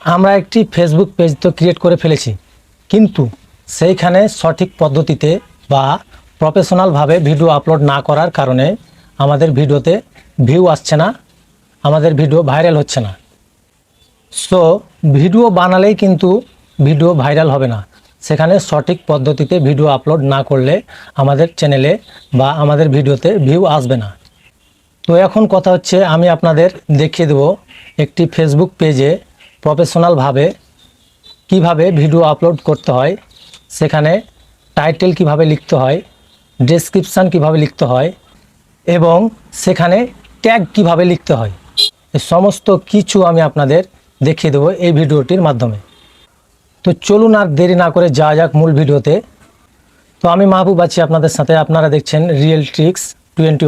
আমরা একটি Facebook page তো ক্রিয়েট করে ফেলেছি। কিন্তু সেইখানে সঠিক পদ্ধতিতে বা প্রফেশনালভাবে ভিডিও আপলোড না করার কারণে আমাদের ভিডিওতে ভিউ আসছে না, আমাদের ভিডিও ভাইরাল হচ্ছে না। সো ভিডিও বানালেই কিন্তু ভিডিও ভাইরাল হবে না। সেখানে সঠিক পদ্ধতিতে ভিডিও আপলোড না করলে আমাদের চ্যানেলে বা আমাদের ভিডিওতে ভিউ আসবে না। তো এখন কথা হচ্ছে, আমি আপনাদের দেখিয়ে দেব একটি ফেসবুক পেজে প্রফেশনালভাবে কীভাবে ভিডিও আপলোড করতে হয়, সেখানে টাইটেল কীভাবে লিখতে হয় ডেসক্রিপশান কীভাবে লিখতে হয়, এবং সেখানে ট্যাগ কীভাবে লিখতে হয় এই সমস্ত কিছু আমি আপনাদের দেখিয়ে দেবো এই ভিডিওটির মাধ্যমে। তো চলুন আর দেরি না করে যাওয়া যাক মূল ভিডিওতে তো আমি মাহবুব আছি আপনাদের সাথে, আপনারা দেখছেন রিয়েল ট্রিক্স টোয়েন্টি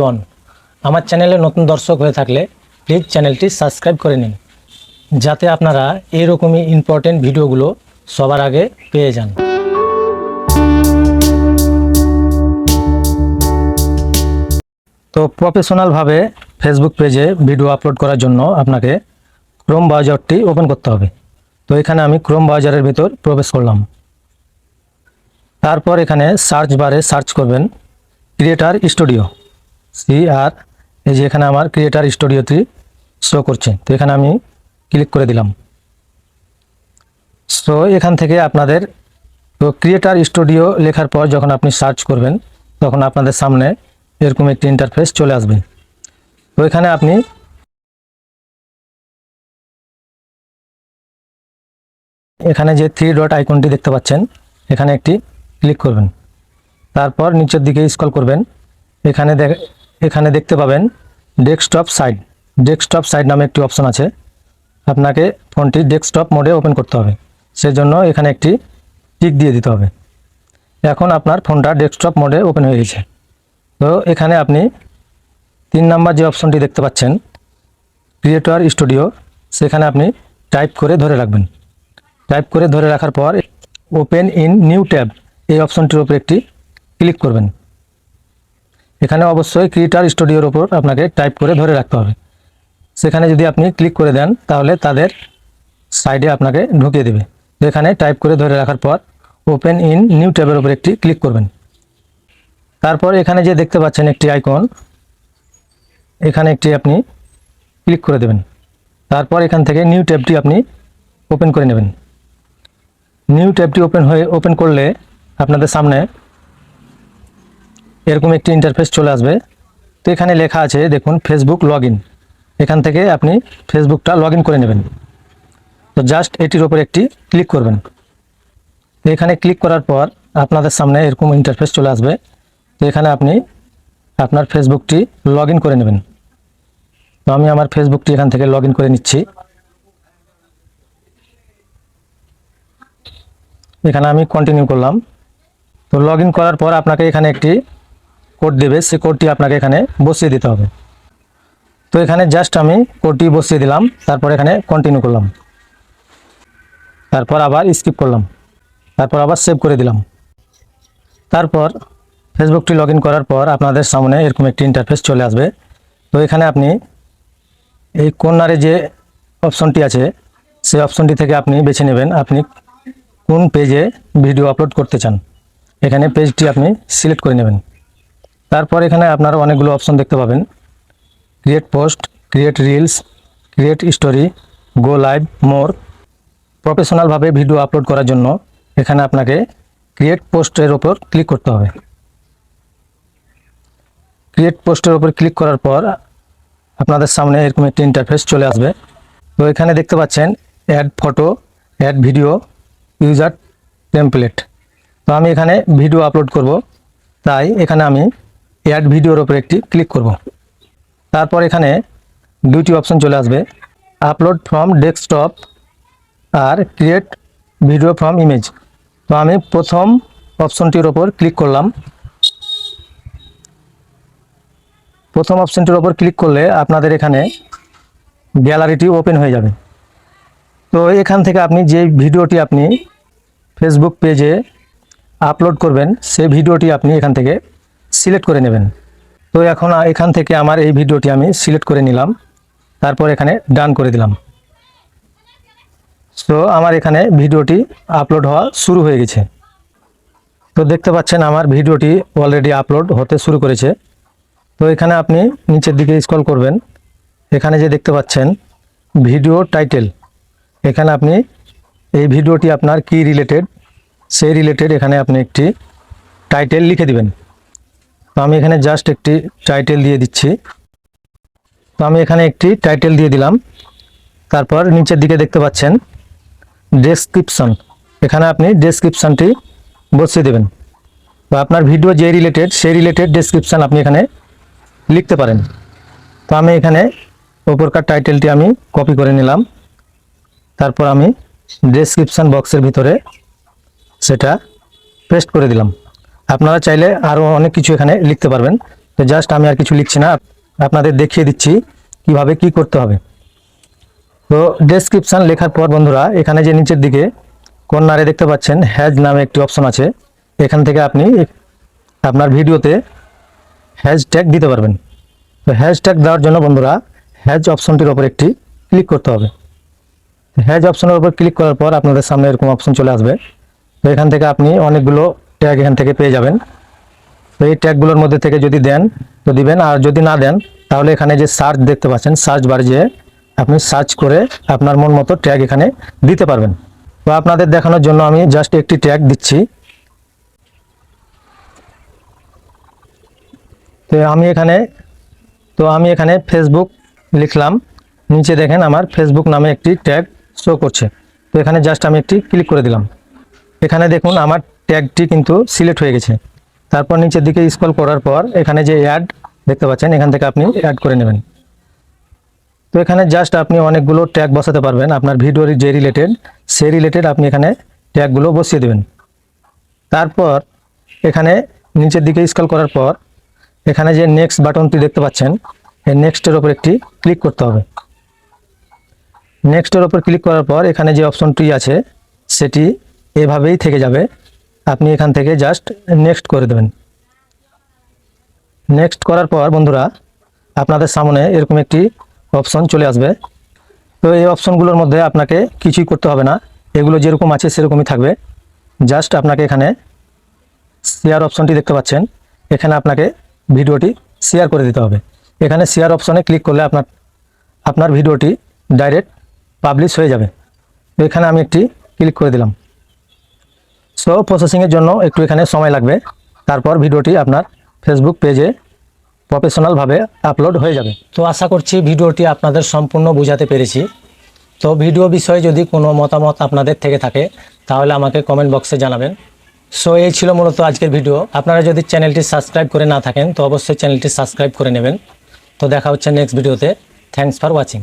আমার চ্যানেলে নতুন দর্শক হয়ে থাকলে প্লিজ চ্যানেলটি সাবস্ক্রাইব করে নিন। যাতে আপনারা এরকমই ইম্পর্টেন্ট ভিডিওগুলো সবার আগে পেয়ে যান। তো প্রফেশনালভাবে ফেসবুক পেজে ভিডিও আপলোড করার জন্য আপনাকে ক্রোম ব্রাউজারটি ওপেন করতে হবে। তো এখানে আমি ক্রোম ব্রাউজারের ভিতর প্রবেশ করলাম। তারপর এখানে সার্চ বারে সার্চ করবেন ক্রিয়েটার স্টুডিও সি আর এই যে এখানে আমার ক্রিয়েটার স্টুডিওটি শো করছে। তো এখানে আমি ক্লিক করে দিলাম। সো এখান থেকে আপনাদের তো ক্রিয়েটার স্টুডিও লেখার পর যখন আপনি সার্চ করবেন, তখন আপনাদের সামনে এরকম একটি ইন্টারফেস চলে আসবে। তো এখানে আপনি এখানে যে থ্রি ডট আইকনটি দেখতে পাচ্ছেন, এখানে একটি ক্লিক করবেন। তারপর নিচের দিকে স্ক্রল করবেন। এখানে এখানে দেখতে পাবেন ডেস্কটপ সাইড ডেস্কটপ সাইড নামে একটি অপশন আছে। আপনাকে ফোনটি ডেস্কটপ মোডে ওপেন করতে হবে। সেজন্য এখানে একটি টিক দিয়ে দিতে হবে। এখন আপনার ফোনটা ডেস্কটপ মোডে ওপেন হয়ে গেছে। তো এখানে আপনি তিন নাম্বার যে অপশনটি দেখতে পাচ্ছেন, ক্রিয়েটর স্টুডিও, সেখানে আপনি টাইপ করে ধরে রাখবেন। টাইপ করে ধরে রাখার পর ওপেন ইন নিউ ট্যাব, এই অপশনটির উপর একটি ক্লিক করবেন। এখানে অবশ্যই ক্রিয়েটার স্টুডিওর ওপর আপনাকে টাইপ করে ধরে রাখতে হবে। সেখানে যদি আপনি ক্লিক করে দেন, তাহলে তাদের সাইডে আপনাকে ঢুকিয়ে দেবে। এখানে টাইপ করে ধরে রাখার পর ওপেন ইন নিউ ট্যাবের উপর একটি ক্লিক করবেন। তারপর এখানে যে দেখতে পাচ্ছেন একটি আইকন এখানে একটি আপনি ক্লিক করে দেবেন। তারপর এখান থেকে নিউ ট্যাবটি আপনি ওপেন করে নেবেন। নিউ ট্যাবটি ওপেন হয়ে ওপেন করলে আপনাদের সামনে এরকম একটি ইন্টারফেস চলে আসবে। তো এখানে লেখা আছে, দেখুন ফেসবুক লগ এখান থেকে আপনি ফেসবুকটা লগ করে নেবেন। তো জাস্ট এটির ওপর একটি ক্লিক করবেন। এখানে ক্লিক করার পর আপনাদের সামনে এরকম ইন্টারফেস চলে আসবে। তো এখানে আপনি আপনার ফেসবুকটি লগ করে নেবেন। তো আমি আমার ফেসবুকটি এখান থেকে লগ করে নিচ্ছি। এখানে আমি কন্টিনিউ করলাম। তো লগ করার পর আপনাকে এখানে একটি কোড দেবে। সেই কোডটি আপনাকে এখানে বসিয়ে দিতে হবে। তো এখানে জাস্ট আমি কোডটি বসিয়ে দিলাম, তারপর এখানে কন্টিনিউ করলাম। তারপর আবার স্কিপ করলাম, তারপর আবার সেভ করে দিলাম। তারপর ফেসবুকটি লগ করার পর আপনাদের সামনে এরকম একটি ইন্টারফেস চলে আসবে। তো এখানে আপনি এই কর্নারে যে অপশনটি আছে সেই অপশনটি থেকে আপনি বেছে নেবেন আপনি কোন পেজে ভিডিও আপলোড করতে চান। এখানে পেজটি আপনি সিলেক্ট করে নেবেন। তারপর এখানে আপনারা অনেকগুলো অপশন দেখতে পাবেন। Create post, create reels, create story, go live, more. প্রফেশনালভাবে video upload করার জন্য এখানে আপনাকে ক্রিয়েট পোস্টের ওপর ক্লিক করতে হবে। ক্রিয়েট পোস্টের ওপর ক্লিক করার পর আপনাদের সামনে এরকম একটি ইন্টারফেস চলে আসবে। তো এখানে দেখতে পাচ্ছেন add photo add video user template তো আমি এখানে ভিডিও আপলোড করব। তাই এখানে আমি অ্যাড ভিডিওর ওপর একটি ক্লিক করব। তারপর এখানে দুইটি অপশন চলে আসবে। আপলোড ফ্রম ডেস্কটপ আর ক্রিয়েট ভিডিও ফ্রম ইমেজ তো আমি প্রথম অপশনটির ওপর ক্লিক করলাম। প্রথম অপশনটির ওপর ক্লিক করলে আপনাদের এখানে গ্যালারিটি ওপেন হয়ে যাবে। তো এখান থেকে আপনি যে ভিডিওটি আপনি ফেসবুক পেজে আপলোড করবেন, সেই ভিডিওটি আপনি এখান থেকে সিলেক্ট করে নেবেন। তো এখন এখান থেকে আমার এই ভিডিওটি আমি সিলেক্ট করে নিলাম। তারপর এখানে ডান করে দিলাম। তো আমার এখানে ভিডিওটি আপলোড হওয়া শুরু হয়ে গেছে। তো দেখতে পাচ্ছেন, আমার ভিডিওটি অলরেডি আপলোড হতে শুরু করেছে। তো এখানে আপনি নিচের দিকে স্ক্রল করবেন। এখানে যে দেখতে পাচ্ছেন, ভিডিও টাইটেল। এখানে আপনি এই ভিডিওটি আপনার কি রিলেটেড সেই রিলেটেড এখানে আপনি একটি টাইটেল লিখে দিবেন। আমি এখানে জাস্ট একটি টাইটেল দিয়ে দিচ্ছি। তো আমি এখানে একটি টাইটেল দিয়ে দিলাম। তারপর নিচের দিকে দেখতে পাচ্ছেন ডেসক্রিপশন এখানে আপনি ডেসক্রিপশনটি বসিয়ে দেবেন। বা আপনার ভিডিও যে রিলেটেড সেই রিলেটেড ডেসক্রিপশন আপনি এখানে লিখতে পারেন। তো আমি এখানে ওপরকার টাইটেলটি আমি কপি করে নিলাম। তারপর আমি ডেসক্রিপশন বক্সের ভিতরে সেটা পেস্ট করে দিলাম। আপনারা চাইলে আরও অনেক কিছু এখানে লিখতে পারবেন। তো জাস্ট আমি আর কিছু লিখছি না। আপনাদের দেখিয়ে দিচ্ছি কীভাবে কি করতে হবে। তো ডেসক্রিপশন লেখার পর বন্ধুরা, এখানে যে নিচের দিকে কর্নারে দেখতে পাচ্ছেন হ্যাজ নামে একটি অপশন আছে। এখান থেকে আপনি আপনার ভিডিওতে হ্যাজ ট্যাগ দিতে পারবেন। তো হ্যাজ ট্যাগ দেওয়ার জন্য বন্ধুরা হ্যাজ অপশনটির ওপর একটি ক্লিক করতে হবে। হ্যাজ অপশনের উপর ক্লিক করার পর আপনাদের সামনে এরকম অপশন চলে আসবে। তো এখান থেকে আপনি অনেকগুলো ট্যাগ এখান থেকে পেয়ে যাবেন। তো এই ট্যাগগুলোর মধ্যে থেকে যদি দেন, তো দিবেন। আর যদি না দেন, তাহলে এখানে যে সার্চ দেখতে পাচ্ছেন সার্চ বার যেয়ে আপনি সার্চ করে আপনার মন মতো ট্যাগ এখানে দিতে পারবেন। তো আপনাদের দেখানোর জন্য আমি জাস্ট একটি ট্যাগ দিচ্ছি। তো আমি এখানে, তো আমি এখানে ফেসবুক লিখলাম। নিচে দেখেন আমার ফেসবুক নামে একটি ট্যাগ শো করছে। তো এখানে জাস্ট আমি একটি ক্লিক করে দিলাম। এখানে দেখুন, আমার ট্যাগটি কিন্তু সিলেক্ট হয়ে গেছে। তারপর নিচের দিকে স্ক্রল করার পর এখানে যে অ্যাড দেখতে পাচ্ছেন, এখান থেকে আপনি অ্যাড করে নেবেন। তো এখানে জাস্ট আপনি অনেকগুলো ট্যাগ বসাতে পারবেন। আপনার ভিডিওর যে রিলেটেড সে রিলেটেড আপনি এখানে ট্যাগগুলো বসিয়ে দেবেন। তারপর এখানে নিচের দিকে স্ক্রল করার পর এখানে যে নেক্সট বাটনটি দেখতে পাচ্ছেন, এই নেক্সটের ওপর একটি ক্লিক করতে হবে। নেক্সটের ওপর ক্লিক করার পর এখানে যে অপশনটি আছে, সেটি এভাবেই থেকে যাবে। আপনি এখান থেকে জাস্ট নেক্সট করে দেবেন। নেক্সট করার পর বন্ধুরা, আপনাদের সামনে এরকম একটি অপশন চলে আসবে। তো এই অপশনগুলোর মধ্যে আপনাকে কিছুই করতে হবে না। এগুলো যেরকম আছে সেরকমই থাকবে। জাস্ট আপনাকে এখানে শেয়ার অপশনটি দেখতে পাচ্ছেন। এখানে আপনাকে ভিডিওটি শেয়ার করে দিতে হবে। এখানে শেয়ার অপশনে ক্লিক করলে আপনার আপনার ভিডিওটি ডাইরেক্ট পাবলিশ হয়ে যাবে। এখানে আমি একটি ক্লিক করে দিলাম। সো প্রসেসিংয়ের জন্য একটু এখানে সময় লাগবে। তারপর ভিডিওটি আপনার ফেসবুক পেজে প্রফেশনালভাবে আপলোড হয়ে যাবে। তো আশা করছি ভিডিওটি আপনাদের সম্পূর্ণ বোঝাতে পেরেছি। তো ভিডিও বিষয়ে যদি কোনো মতামত আপনাদের থেকে থাকে, তাহলে আমাকে কমেন্ট বক্সে জানাবেন। সো এই ছিল মূলত আজকের ভিডিও। আপনারা যদি চ্যানেলটি সাবস্ক্রাইব করে না থাকেন, তো অবশ্যই চ্যানেলটি সাবস্ক্রাইব করে নেবেন। তো দেখা হচ্ছে নেক্সট ভিডিওতে থ্যাংকস ফর ওয়াচিং